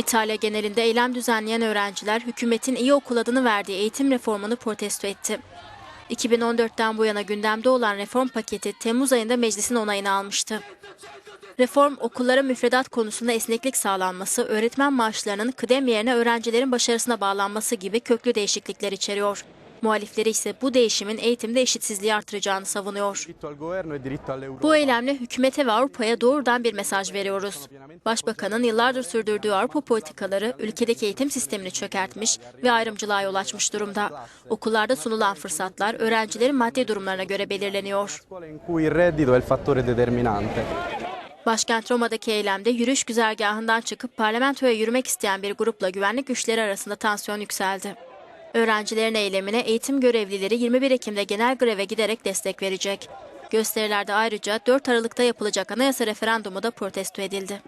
İtalya genelinde eylem düzenleyen öğrenciler hükümetin iyi okul adını verdiği eğitim reformunu protesto etti. 2014'ten bu yana gündemde olan reform paketi Temmuz ayında meclisin onayını almıştı. Reform okullara müfredat konusunda esneklik sağlanması, öğretmen maaşlarının kıdem yerine öğrencilerin başarısına bağlanması gibi köklü değişiklikler içeriyor. Muhalifleri ise bu değişimin eğitimde eşitsizliği artıracağını savunuyor. Bu eylemle hükümete ve Avrupa'ya doğrudan bir mesaj veriyoruz. Başbakanın yıllardır sürdürdüğü Avrupa politikaları ülkedeki eğitim sistemini çökertmiş ve ayrımcılığa yol açmış durumda. Okullarda sunulan fırsatlar öğrencilerin maddi durumlarına göre belirleniyor. Başkent Roma'daki eylemde yürüyüş güzergahından çıkıp parlamentoya yürümek isteyen bir grupla güvenlik güçleri arasında tansiyon yükseldi. Öğrencilerin eylemine eğitim görevlileri 21 Ekim'de genel greve giderek destek verecek. Gösterilerde ayrıca 4 Aralık'ta yapılacak anayasa referandumu da protesto edildi.